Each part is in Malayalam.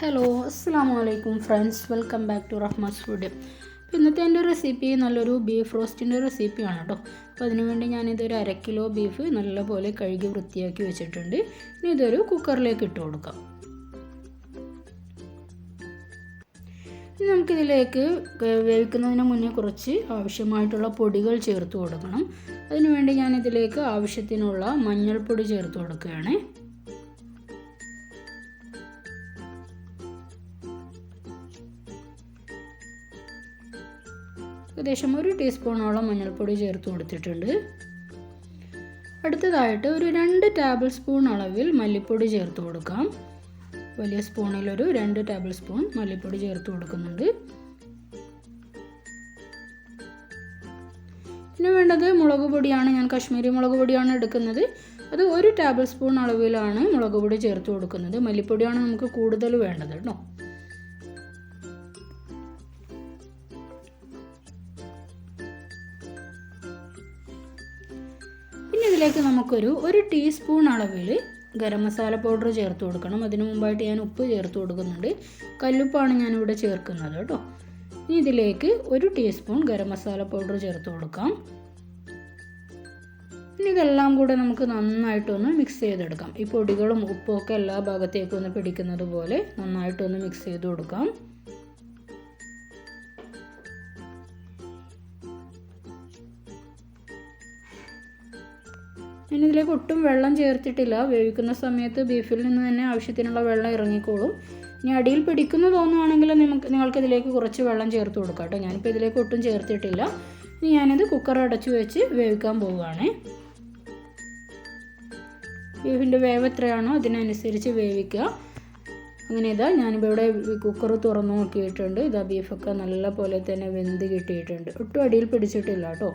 ഹലോ അസ്സാം വലൈക്കും friends. Welcome back to Rahma's food ഇന്നത്തെ എന്റെ റെസിപ്പി നല്ലൊരു ബീഫ് റോസ്റ്റിന്റെ റെസിപ്പിയാണ് കേട്ടോ. അപ്പോൾ അതിനുവേണ്ടി ഞാനിതൊരു അര കിലോ ബീഫ് നല്ലപോലെ കഴുകി വൃത്തിയാക്കി വെച്ചിട്ടുണ്ട്. ഇനി ഇതൊരു കുക്കറിലേക്ക് ഇട്ട് കൊടുക്കാം. ഇനി നമുക്കിതിലേക്ക് വേവിക്കുന്നതിന് മുന്നേ കുറച്ച് ആവശ്യമായിട്ടുള്ള പൊടികൾ ചേർത്ത് കൊടുക്കണം. അതിനുവേണ്ടി ഞാനിതിലേക്ക് ആവശ്യത്തിനുള്ള മഞ്ഞൾപ്പൊടി ചേർത്ത് കൊടുക്കുകയാണ്. ഏകദേശം ഒരു ടീസ്പൂണോളം മഞ്ഞൾപ്പൊടി ചേർത്ത് കൊടുത്തിട്ടുണ്ട്. അടുത്തതായിട്ട് ഒരു രണ്ട് ടേബിൾ സ്പൂൺ അളവിൽ മല്ലിപ്പൊടി ചേർത്ത് കൊടുക്കാം. വലിയ സ്പൂണിൽ ഒരു രണ്ട് ടേബിൾ സ്പൂൺ മല്ലിപ്പൊടി ചേർത്ത് കൊടുക്കുന്നുണ്ട്. പിന്നെ വേണ്ടത് മുളക് പൊടിയാണ്. ഞാൻ കശ്മീരി മുളക് പൊടിയാണ് എടുക്കുന്നത്. അത് ഒരു ടേബിൾ സ്പൂൺ അളവിലാണ് മുളക് പൊടി ചേർത്ത് കൊടുക്കുന്നത്. മല്ലിപ്പൊടിയാണ് നമുക്ക് കൂടുതൽ വേണ്ടത് കേട്ടോ ഇതിലേക്ക് നമുക്കൊരു ഒരു ടീസ്പൂൺ അളവിൽ ഗരം മസാല പൗഡർ ചേർത്ത് കൊടുക്കണം. അതിനു മുമ്പായിട്ട് ഞാൻ ഉപ്പ് ചേർത്ത് കൊടുക്കുന്നുണ്ട്. കല്ലുപ്പാണ് ഞാനിവിടെ ചേർക്കുന്നത് കേട്ടോ. ഇനി ഇതിലേക്ക് ഒരു ടീസ്പൂൺ ഗരം മസാല പൗഡർ ചേർത്ത് കൊടുക്കാം. ഇനി ഇതെല്ലാം കൂടെ നമുക്ക് നന്നായിട്ടൊന്ന് മിക്സ് ചെയ്തെടുക്കാം. ഈ പൊടികളും ഉപ്പും ഒക്കെ എല്ലാ ഭാഗത്തേക്കും ഒന്ന് പിടിക്കുന്നത് പോലെ നന്നായിട്ടൊന്ന് മിക്സ് ചെയ്ത് കൊടുക്കാം. ഞാൻ ഇതിലേക്ക് ഒട്ടും വെള്ളം ചേർത്തിട്ടില്ല. വേവിക്കുന്ന സമയത്ത് ബീഫിൽ നിന്ന് തന്നെ ആവശ്യത്തിനുള്ള വെള്ളം ഇറങ്ങിക്കോളും. ഇനി അടിയിൽ പിടിക്കുന്നു തോന്നുവാണെങ്കിൽ നിങ്ങൾക്ക് നിങ്ങൾക്ക് ഇതിലേക്ക് കുറച്ച് വെള്ളം ചേർത്ത് കൊടുക്കാം കേട്ടോ. ഞാനിപ്പോൾ ഇതിലേക്ക് ഒട്ടും ചേർത്തിട്ടില്ല. ഇനി ഞാനിത് കുക്കർ അടച്ചു വെച്ച് വേവിക്കാൻ പോവുകയാണ്. ബീഫിന്റെ വേവ് എത്രയാണോ അതിനനുസരിച്ച് വേവിക്കുക. അങ്ങനെ ഇതാ ഞാനിപ്പോൾ ഇവിടെ കുക്കർ തുറന്നു നോക്കിയിട്ടുണ്ട്. ഇതാ ബീഫൊക്കെ നല്ല പോലെ തന്നെ വെന്ത് കിട്ടിയിട്ടുണ്ട്. ഒട്ടും അടിയിൽ പിടിച്ചിട്ടില്ല കേട്ടോ.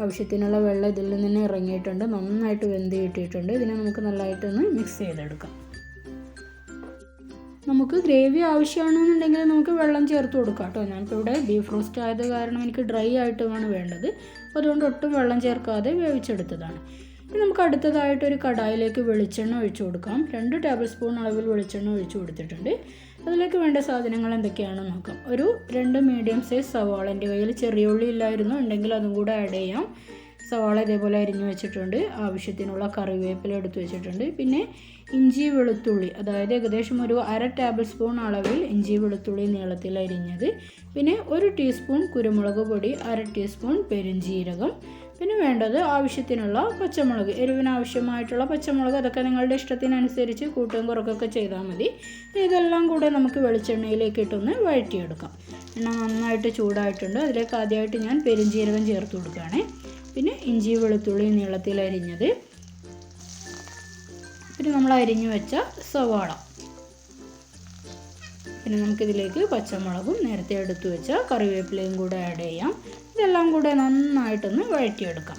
ആവശ്യത്തിനുള്ള വെള്ളം ഇതിൽ നിന്ന് ഇറങ്ങിയിട്ടുണ്ട്. നന്നായിട്ട് വെന്ത് കിട്ടിയിട്ടുണ്ട്. ഇതിനെ നമുക്ക് നല്ലതായിട്ടൊന്ന് മിക്സ് ചെയ്തെടുക്കാം. നമുക്ക് ഗ്രേവി ആവശ്യമാണെന്നുണ്ടെങ്കിൽ നമുക്ക് വെള്ളം ചേർത്ത് കൊടുക്കാം കേട്ടോ. ഞാനിപ്പോൾ ഇവിടെ ബീഫ് റോസ്റ്റ് ആയത് കാരണം എനിക്ക് ഡ്രൈ ആയിട്ടുമാണ് വേണ്ടത്. അപ്പോൾ അതുകൊണ്ട് ഒട്ടും വെള്ളം ചേർക്കാതെ വേവിച്ചെടുത്തതാണ്. ഇനി നമുക്ക് അടുത്തതായിട്ട് ഒരു കടായിലേക്ക് വെളിച്ചെണ്ണ ഒഴിച്ചു കൊടുക്കാം. രണ്ട് ടേബിൾ സ്പൂൺ അളവിൽ വെളിച്ചെണ്ണ ഒഴിച്ചു കൊടുത്തിട്ടുണ്ട്. അതിലേക്ക് വേണ്ട സാധനങ്ങൾ എന്തൊക്കെയാണെന്ന് നോക്കാം. ഒരു രണ്ട് മീഡിയം സൈസ് സവാള എന്റെ കയ്യിൽ ചെറിയ ഉള്ളി ഇല്ലായിരുന്നു. ഉണ്ടെങ്കിൽ അതും കൂടെ ആഡ് ചെയ്യാം. സവാള ഇതേപോലെ അരിഞ്ഞു വെച്ചിട്ടുണ്ട്. ആവശ്യത്തിനുള്ള കറിവേപ്പില എടുത്തു വെച്ചിട്ടുണ്ട്. പിന്നെ ഇഞ്ചി വെളുത്തുള്ളി അതായത് ഏകദേശം ഒരു അര ടേബിൾ സ്പൂൺ അളവിൽ ഇഞ്ചി വെളുത്തുള്ളി നീളത്തിൽ അരിഞ്ഞത്. പിന്നെ ഒരു ടീസ്പൂൺ കുരുമുളക് പൊടി അര ടീസ്പൂൺ പെരുംജീരകം പിന്നെ വേണ്ടത് ആവശ്യത്തിനുള്ള പച്ചമുളക് എരിവിന് ആവശ്യമായിട്ടുള്ള പച്ചമുളക് അതൊക്കെ നിങ്ങളുടെ ഇഷ്ടത്തിനനുസരിച്ച് കൂട്ടും കുറക്കൊക്കെ ചെയ്താൽ മതി. ഇതെല്ലാം കൂടെ നമുക്ക് വെളിച്ചെണ്ണയിലേക്ക് ഇട്ടൊന്ന് വഴറ്റിയെടുക്കാം. എണ്ണ നന്നായിട്ട് ചൂടായിട്ടുണ്ട്. അതിലേക്ക് ആദ്യമായിട്ട് ഞാൻ പെരുംജീരകം ചേർത്ത് കൊടുക്കുകയാണ്. പിന്നെ ഇഞ്ചി വെളുത്തുള്ളി നീളത്തിൽ അരിഞ്ഞത്. പിന്നെ നമ്മൾ അരിഞ്ഞു വെച്ച സവാള. പിന്നെ നമുക്കിതിലേക്ക് പച്ചമുളകും നേരത്തെ എടുത്തു വെച്ച കറിവേപ്പിലയും കൂടെ ആഡ് ചെയ്യാം. ഇതെല്ലാം കൂടെ നന്നായിട്ടൊന്ന് വഴറ്റിയെടുക്കാം.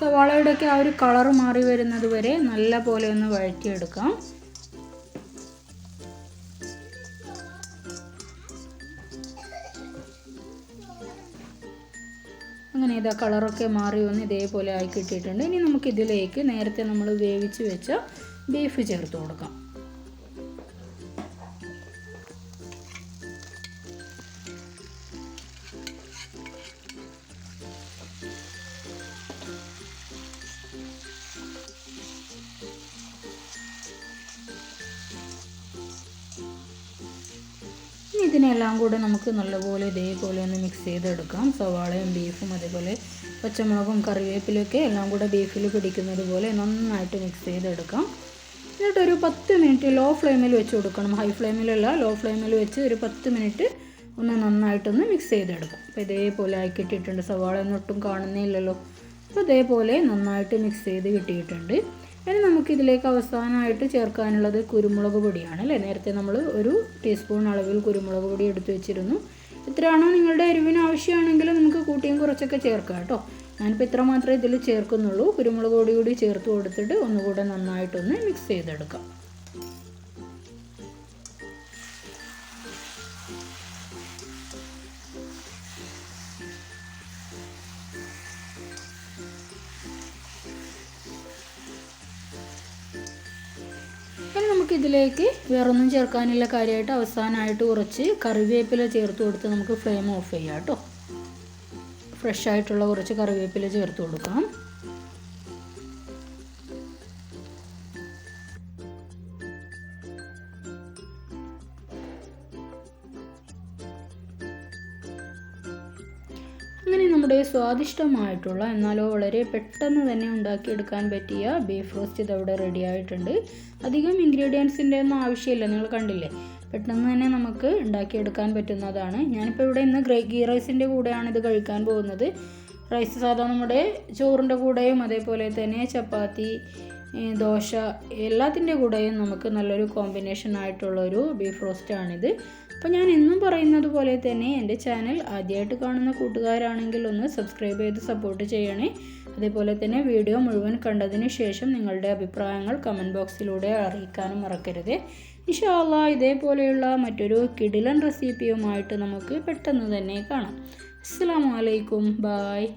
സവാളയുടെയൊക്കെ ആ ഒരു കളർ മാറി വരുന്നത് വരെ നല്ല പോലെ ഒന്ന് വഴറ്റിയെടുക്കാം. അങ്ങനെ ഇതാ കളറൊക്കെ മാറി വന്ന് ഇതേപോലെ ആയി കിട്ടിയിട്ടുണ്ട്. ഇനി നമുക്കിതിലേക്ക് നേരത്തെ നമ്മൾ വേവിച്ച് വെച്ച ബീഫ് ചേർത്ത് കൊടുക്കാം. ഇതിനെല്ലാം കൂടെ നമുക്ക് നല്ലപോലെ ഇതേപോലെ ഒന്ന് മിക്സ് ചെയ്തെടുക്കാം. സവാളയും ബീഫും അതേപോലെ പച്ചമുളകും കറിവേപ്പിലൊക്കെ എല്ലാം കൂടെ ബീഫിൽ പിടിക്കുന്നത് പോലെ നന്നായിട്ട് മിക്സ് ചെയ്തെടുക്കാം. എന്നിട്ട് ഒരു പത്ത് മിനിറ്റ് ലോ ഫ്ലെയിമിൽ വെച്ച് കൊടുക്കണം. ഹൈ ഫ്ലെയിമിലല്ല ലോ ഫ്ലെയിമിൽ വെച്ച് ഒരു പത്ത് മിനിറ്റ് ഒന്ന് നന്നായിട്ടൊന്ന് മിക്സ് ചെയ്തെടുക്കാം. അപ്പോൾ ഇതേപോലെ ആയി കിട്ടിയിട്ടുണ്ട്. സവാള ഒന്നും ഒട്ടും കാണുന്നില്ലല്ലോ അപ്പോൾ ഇതേപോലെ നന്നായിട്ട് മിക്സ് ചെയ്ത് കിട്ടിയിട്ടുണ്ട്. ഇനി നമുക്കിതിലേക്ക് അവസാനമായിട്ട് ചേർക്കാനുള്ളത് കുരുമുളക് പൊടിയാണ് അല്ലേ? നേരത്തെ നമ്മൾ ഒരു ടീസ്പൂൺ അളവിൽ കുരുമുളക് പൊടി എടുത്തു വെച്ചിരുന്നു. ഇത്രയാണോ നിങ്ങളുടെ എരിവിന് ആവശ്യമാണെങ്കിൽ നമുക്ക് കൂട്ടിയും കുറച്ചൊക്കെ ചേർക്കാം കേട്ടോ. ഞാനിപ്പോൾ ഇത്ര മാത്രമേ ഇതിൽ ചേർക്കുന്നുള്ളൂ. കുരുമുളക് പൊടി കൂടി ചേർത്ത് കൊടുത്തിട്ട് ഒന്നുകൂടെ നന്നായിട്ടൊന്ന് മിക്സ് ചെയ്തെടുക്കാം. നമുക്കിതിലേക്ക് വേറൊന്നും ചേർക്കാനില്ല. കാര്യമായിട്ട് അവസാനമായിട്ട് കുറച്ച് കറിവേപ്പില ചേർത്ത് കൊടുത്ത് നമുക്ക് ഫ്ലെയിം ഓഫ് ചെയ്യാം കേട്ടോ. ഫ്രഷ് ആയിട്ടുള്ള കുറച്ച് കറിവേപ്പില ചേർത്ത് കൊടുക്കാം. അങ്ങനെ നമ്മുടെ സ്വാദിഷ്ടമായിട്ടുള്ള എന്നാലോ വളരെ പെട്ടെന്ന് തന്നെ ഉണ്ടാക്കിയെടുക്കാൻ പറ്റിയ ബീഫ് റോസ്റ്റ് ഇതവിടെ റെഡി ആയിട്ടുണ്ട്. അധികം ഇൻഗ്രീഡിയൻസിന്റെ ഒന്നും ആവശ്യമില്ല നിങ്ങൾ കണ്ടില്ലേ? പെട്ടെന്ന് തന്നെ നമുക്ക് ഉണ്ടാക്കിയെടുക്കാൻ പറ്റുന്നതാണ്. ഞാനിപ്പോൾ ഇവിടെ ഇന്ന് ഗ്രേ ഗീ റൈസിന്റെ കൂടെയാണ് ഇത് കഴിക്കാൻ പോകുന്നത്. റൈസ് സാധാരണ നമ്മുടെ ചോറിന്റെ കൂടെയും അതേപോലെ തന്നെ ചപ്പാത്തി ദോശ എല്ലാത്തിന്റെ കൂടെയും നമുക്ക് നല്ലൊരു കോമ്പിനേഷൻ ആയിട്ടുള്ളൊരു ബീഫ് റോസ്റ്റ് റോസ്റ്റാണിത് അപ്പോൾ ഞാൻ എന്നും പറയുന്നത് പോലെ തന്നെ എന്റെ ചാനൽ ആദ്യമായിട്ട് കാണുന്ന കൂട്ടുകാരാണെങ്കിൽ ഒന്ന് സബ്സ്ക്രൈബ് ചെയ്ത് സപ്പോർട്ട് ചെയ്യണേ. അതേപോലെ തന്നെ വീഡിയോ മുഴുവൻ കണ്ടതിന് ശേഷം നിങ്ങളുടെ അഭിപ്രായങ്ങൾ കമന്റ് ബോക്സിലൂടെ അറിയിക്കാനും മറക്കരുത്. ഇൻഷാല്ല ഇതേപോലെയുള്ള മറ്റൊരു കിടിലൻ റെസിപ്പിയുമായിട്ട് നമുക്ക് പെട്ടെന്ന് തന്നെ കാണാം. അസ്സാം വലൈക്കും ബായ്